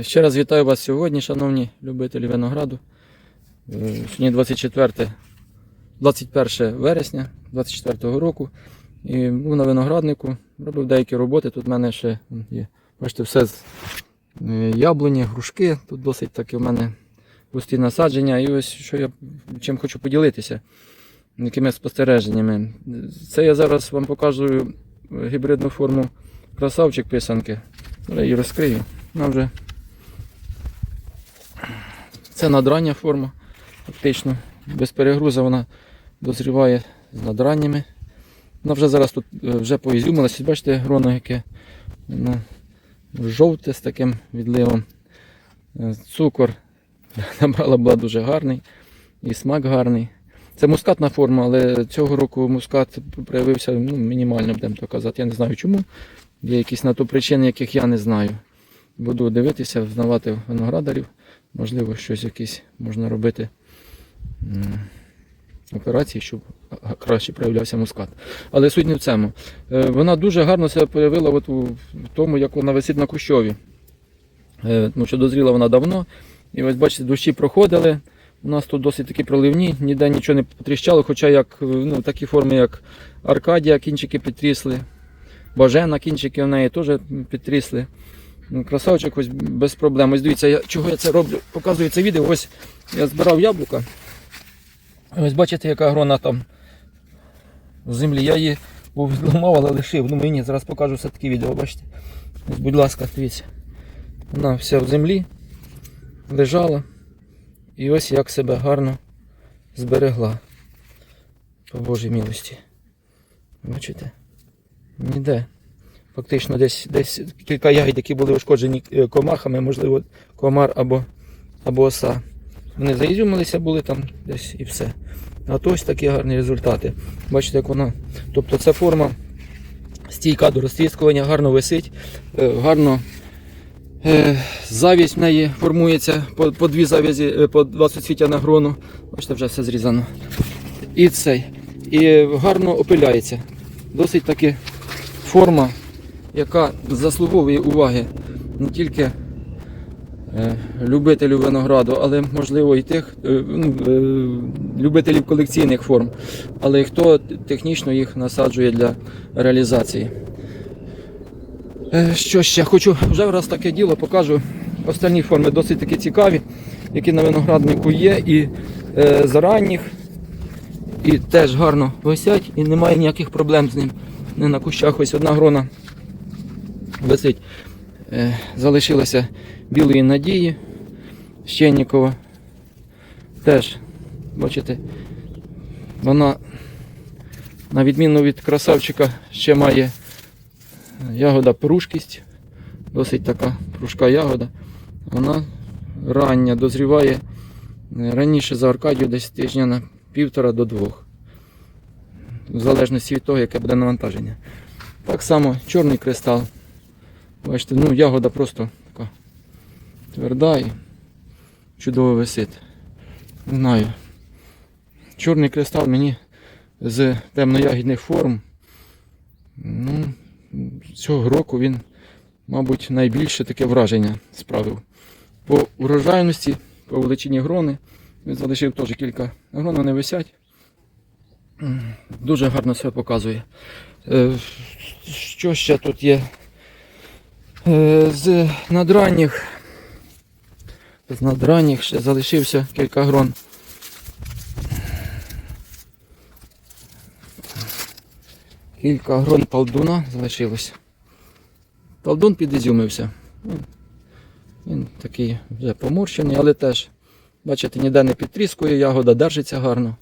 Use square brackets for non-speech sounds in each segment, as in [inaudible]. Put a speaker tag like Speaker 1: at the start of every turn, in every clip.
Speaker 1: Ще раз вітаю вас сьогодні, шановні любителі винограду. Е, Сьогодні 24, 21 вересня 24 року. І був на винограднику, робив деякі роботи. Тут в мене ще є. Бачите, все з е, яблуні, грушки. Тут досить таки в мене пусті насадження. І ось що я чим хочу поділитися, якими спостереженнями. Це я зараз вам покажу гібридну форму красавчик писанки. Зараз її розкрию. Вона вже це надрання форма, фактично. Без перегрузу вона дозріває з надраннями. Вона вже зараз тут е, вже поізюмилася. Бачите, гроно яке воно жовте з таким відливом. Е, Цукор [laughs] набрала була дуже гарний і смак гарний. Це мускатна форма, але цього року мускат проявився ну, мінімально, будемо так казати. Я не знаю чому. Є якісь на то причини, яких я не знаю. Буду дивитися, взнавати виноградарів. Можливо, щось якесь можна робити операції, щоб краще проявлявся мускат. Але суть не в цьому. Е, Вона дуже гарно себе проявила от у в тому, як вона висить на кущові. Е, Ну, що дозріла вона давно. І ось бачите, дощі проходили. У нас тут досить такі проливні, ніде нічого не потріщало, хоча як, е, ну, такі форми, як Аркадія, кінчики підтрісли. Бажена, кінчики в неї теж підтрісли. Ну, Красавчик ось без проблем. Ось дивіться, я, чого я це роблю. Показую це відео. Ось я збирав яблука. Ось бачите, яка грона там в землі. Я її зламав, але лишив. Ну мені зараз покажу все таке відео, бачите. Ось, будь ласка, дивіться. Вона вся в землі лежала. І ось як себе гарно зберегла. По Божій милості. Бачите? Ніде. Фактично десь, десь кілька ягід, які були ушкоджені е, комахами, можливо, комар або, або оса. Вони заізюмилися були там десь і все. А то ось такі гарні результати. Бачите, як вона. Тобто ця форма стійка до розтріскування, гарно висить, е, гарно е, завість в неї формується по, по дві завязі, по два суцвіття на грону. Бачите, вже все зрізано. І цей. І гарно опиляється. Досить таки форма, яка заслуговує уваги не тільки е, любителів винограду, але можливо і тих е, ну, е, любителів колекційних форм, але й хто технічно їх насаджує для реалізації. Що ще хочу вже раз таке діло покажу. Остальні форми досить таки цікаві, які на винограднику є, і е, з ранніх, і теж гарно висять, і немає ніяких проблем з ним. Не на кущах ось одна грона висить. Е, залишилося білої надії Щеннікова. Теж, бачите, вона, на відміну від красавчика, ще має ягода пружкість, досить така пружка ягода. Вона рання дозріває е, раніше за Аркадію десь тижня на півтора до двох. В залежності від того, яке буде навантаження. Так само чорний кристал. Бачите, ну ягода просто така тверда і чудово висить. Не знаю. Чорний кристал мені з темноягідних форм. Ну, цього року він, мабуть, найбільше таке враження справив. По урожайності, по величині грони. Він залишив теж кілька грон, вони висять. Дуже гарно себе показує. Е, Що ще тут є? Е, З надранніх. З надранніх ще залишився кілька грон. Кілька грон талдуна залишилось. Талдун підізюмився. Він, такий вже поморщений, але теж, бачите, ніде не підтріскує, ягода держиться гарно.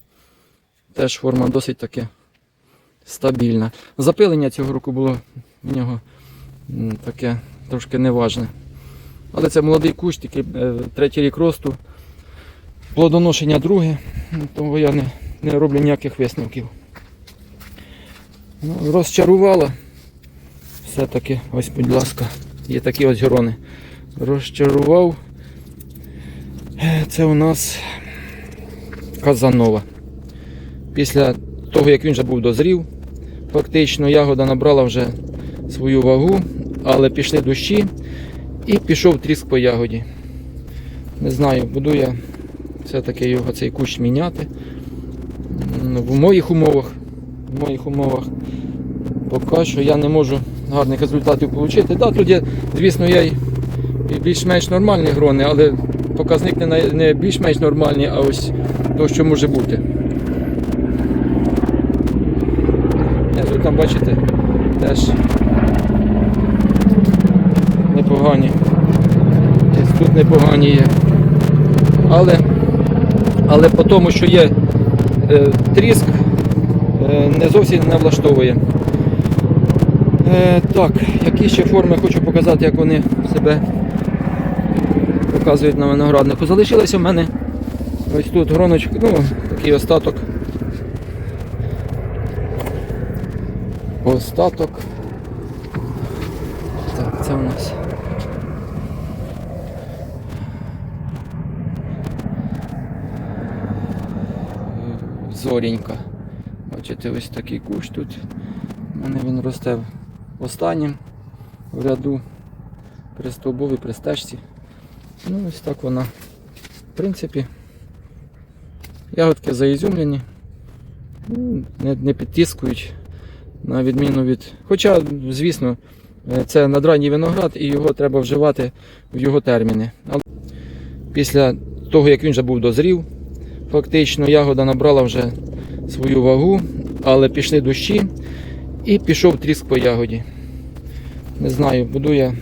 Speaker 1: Теж форма досить таки стабільна. Запилення цього року було в нього таке трошки неважне. Але це молодий кущ, тільки е, третій рік росту. Плодоношення друге, тому я не, не роблю ніяких висновків. Ну, розчарувала. Все-таки, ось, будь ласка, є такі ось грони. Розчарував. Е, Це у нас Казанова. Після того, як він вже був дозрів, фактично ягода набрала вже свою вагу, але пішли дощі І пішов тріск по ягоді. Не знаю, буду я все-таки його цей кущ міняти. В моїх умовах, в моїх умовах поки що я не можу гарних результатів отримати. Да, тут є, звісно, є й більш-менш нормальні грони, але показник не, більш-менш нормальний, а ось то, що може бути. Там бачите, теж непогані. Десь Тут непогані є. Але, але по тому, що є е, тріск, е, не зовсім не влаштовує. Е, так, які ще форми хочу показати, як вони себе показують на винограднику. Залишилося в мене ось тут гроночок, ну, такий остаток. Остаток. Так, це у нас. Е, Бачите, ось такий кущ тут. У мене він росте останнім в ряду при стовбовій при стежці. Ну ось так вона. В принципі, ягодки заізюмлені, ну, не, не підтискують, на відміну від. Хоча, звісно, е, це надранній виноград і його треба вживати в його терміни. Але після того, як він вже був дозрів, фактично ягода набрала вже свою вагу, але пішли дощі і пішов тріск по ягоді. Не знаю, буду я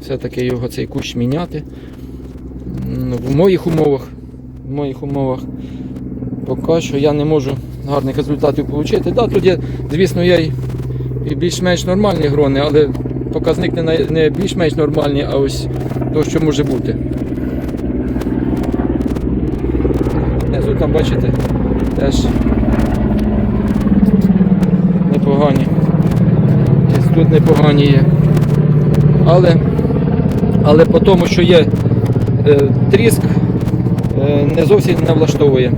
Speaker 1: все-таки його цей кущ міняти. В моїх умовах, в моїх умовах поки що я не можу гарних результатів отримати. Да, тут є, звісно, й і більш-менш нормальні грони, але показник не більш-менш нормальний, а ось то, що може бути. Е, Тут там бачите, теж непогані. Тут непогані є. Але, але по тому, що є е, тріск, е, не зовсім не влаштовує.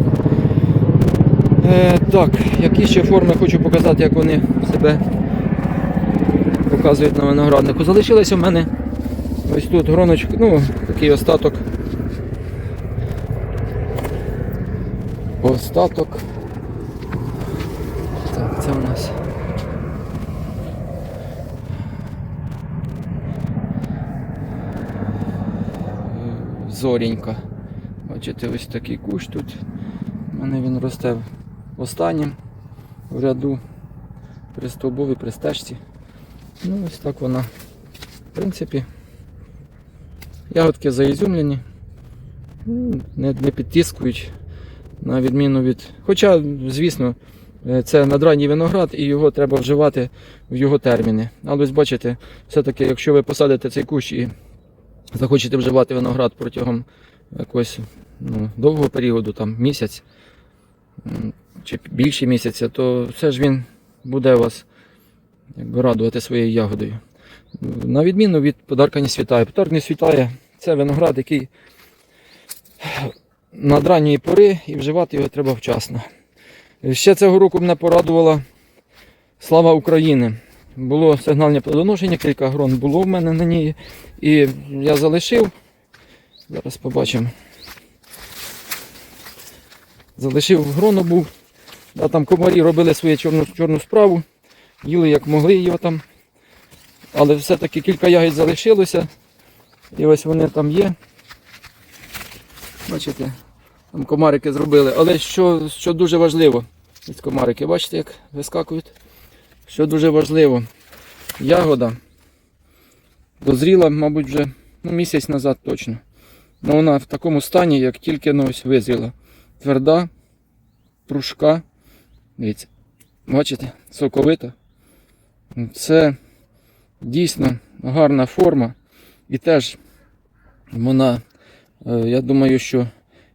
Speaker 1: Е, так, які ще форми хочу показати, як вони себе показують на винограднику. Залишилося в мене ось тут гроночок, ну, такий остаток. Остаток. Так, це у нас. Зорінька. Бачите, ось такий кущ тут. У мене він росте останнім в ряду при стовбовій при стежці. Ну, ось так вона. В принципі, ягодки заізюмлені, ну, не, не підтискують, на відміну від. Хоча, звісно, е, це надранній виноград і його треба вживати в його терміни. Але ось бачите, все-таки, якщо ви посадите цей кущ і захочете вживати виноград протягом якогось ну, довгого періоду, там місяць чи більше місяця, то все ж він буде вас якби, радувати своєю ягодою. На відміну від подарка не світає. Подарок не світає це виноград, який над ранньої пори і вживати його треба вчасно. Ще цього року мене порадувала слава України. Було сигнальне плодоношення, кілька грон було в мене на ній. І я залишив. Зараз побачимо. Залишив гроно був. А там комарі робили свою чорну, чорну справу, їли як могли його там. Але все-таки кілька ягід залишилося. І ось вони там є. Бачите, там комарики зробили. Але що, що дуже важливо, ось комарики, бачите, як вискакують? Що дуже важливо, ягода дозріла, мабуть, вже ну, місяць назад точно. Ну, вона в такому стані, як тільки ну, ось визріла. Тверда, пружка. Дивіться, бачите, соковита. Це дійсно гарна форма. І теж вона, е, я думаю, що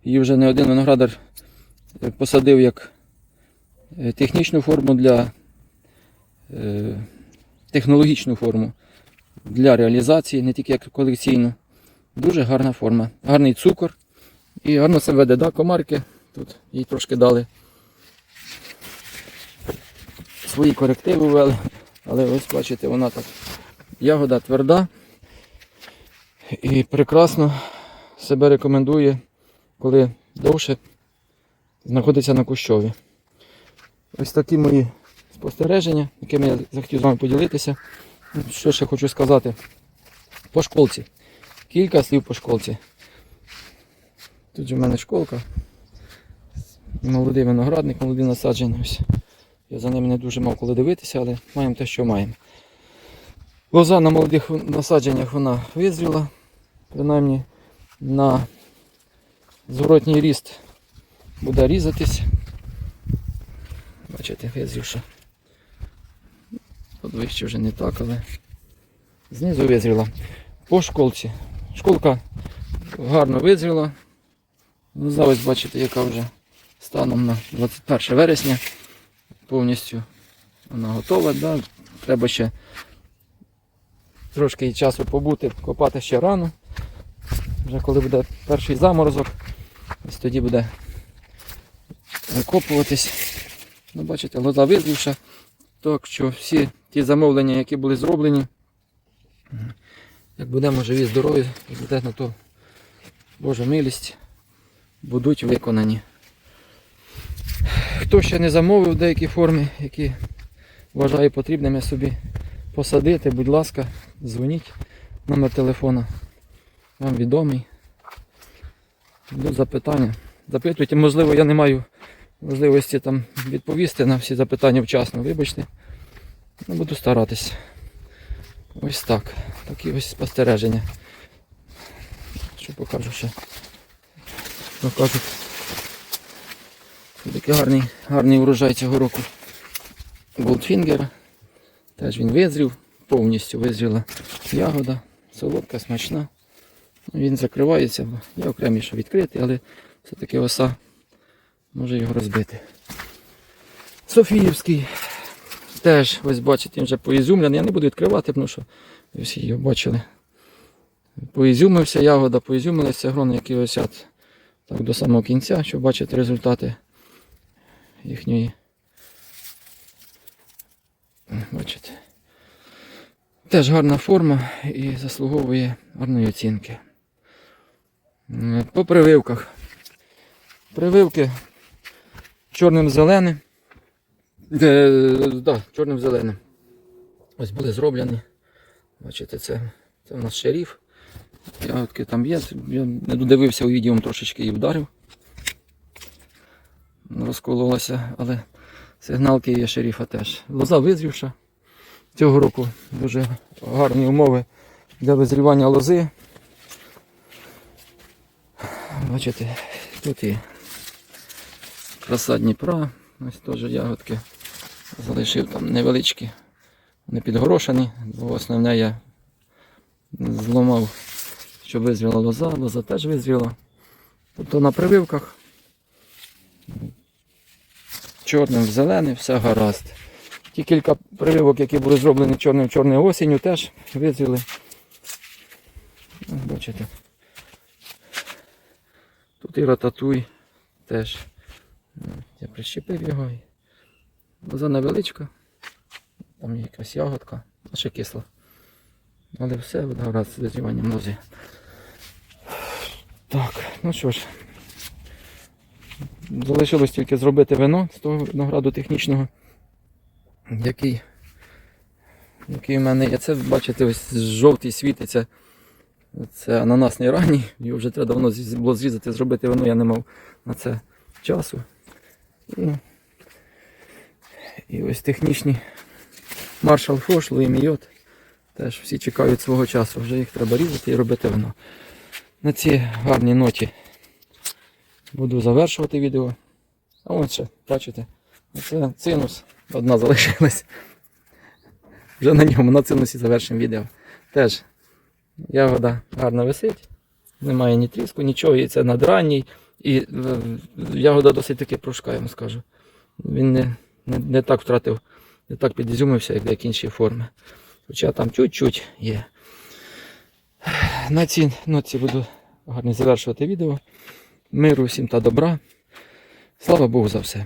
Speaker 1: її вже не один виноградар е, посадив як е, технічну форму для е, технологічну форму для реалізації, не тільки як колекційну. Дуже гарна форма. Гарний цукор і гарно себе веде. Да, комарки тут їй трошки дали свої корективи ввели. Але ось бачите, вона так ягода тверда. І прекрасно себе рекомендує, коли довше знаходиться на кущові. Ось такі мої спостереження, якими я захотів з вами поділитися. Що ще хочу сказати? По школці. Кілька слів по школці. Тут же в мене школка. Молодий виноградник, молоді насадження. Ось. Я за ними не дуже мав коли дивитися, але маємо те, що маємо. Лоза на молодих насадженнях вона визріла. Принаймні на зворотній ріст буде різатись. Бачите, визрівша. Тут вище вже не так, але знизу визріла. По школці. Школка гарно визріла. Лоза ось бачите, яка вже станом на 21 вересня. Повністю вона готова. Да? Треба ще трошки часу побути, копати ще рано. Вже коли буде перший заморозок, ось тоді буде викопуватись. Ну, бачите, лоза визрівша. Так що всі ті замовлення, які були зроблені, як будемо живі, здорові, і буде на то Божа милість, будуть виконані. Хто ще не замовив деякі форми, які вважає потрібними собі посадити, будь ласка, дзвоніть. Номер телефона вам відомий. Будуть запитання. Запитуйте, можливо, я не маю можливості там відповісти на всі запитання вчасно, вибачте. Ну, буду старатись. Ось так. Такі ось спостереження. Що покажу ще. Покажу. Такий гарний, гарний урожай цього року. Goldfinger. Теж він визрів, повністю визріла ягода, солодка, смачна. Він закривається, є окреміше відкритий, але все-таки оса може його розбити. Софіївський. Теж, ось бачите, він вже поізюмлений. Я не буду відкривати, тому що ви всі його бачили. Поізюмився ягода, поізюмилися грони, які висять так до самого кінця, щоб бачити результати їхньої. Бачите. Теж гарна форма і заслуговує гарної оцінки. По прививках. Прививки чорним зеленим. Е, да, чорним зеленим. Ось були зроблені. Бачите, це, це у нас шеріф. Ягодки там є. Я не додивився у відео, трошечки її вдарив. Розкололася, але сигналки є шеріфа теж. Лоза визрівша. Цього року дуже гарні умови для визрівання лози. Бачите, тут і краса Дніпра, ось теж ягодки залишив там невеличкі, не підгорошені, бо основне я зламав, щоб визріла лоза, лоза теж визріла. Тобто на прививках чорним в зелений, все гаразд. Ті кілька прививок, які були зроблені чорним чорною осінню, теж визріли. Ось Бачите. І рататуй теж. Я прищепив його. Лоза невеличка. Там є якась ягодка, а ще кисла. Але все буде гаразд з визріванням лози. Так, ну що ж. Залишилось тільки зробити вино з того винограду технічного, який, який в мене є. Це, бачите, ось жовтий світиться. Це ананасний ранній. Його вже треба давно було зрізати, зробити вино, я не мав на це часу. І, і ось технічні Маршал Фош, Луї Мійот. Теж всі чекають свого часу. Вже їх треба різати і робити вино. На цій гарній ноті буду завершувати відео. А от ще, бачите, це цинус. Одна залишилась. Вже на ньому, на цинусі завершимо відео. Теж ягода гарно висить, немає ні тріску, нічого, і це надранній. І е, ягода досить таки пружка, я вам скажу. Він не, не, не так втратив, не так підізюмився, як деякі інші форми. Хоча там чуть-чуть є. На цій ноці буду гарно завершувати відео. Миру всім та добра. Слава Богу за все.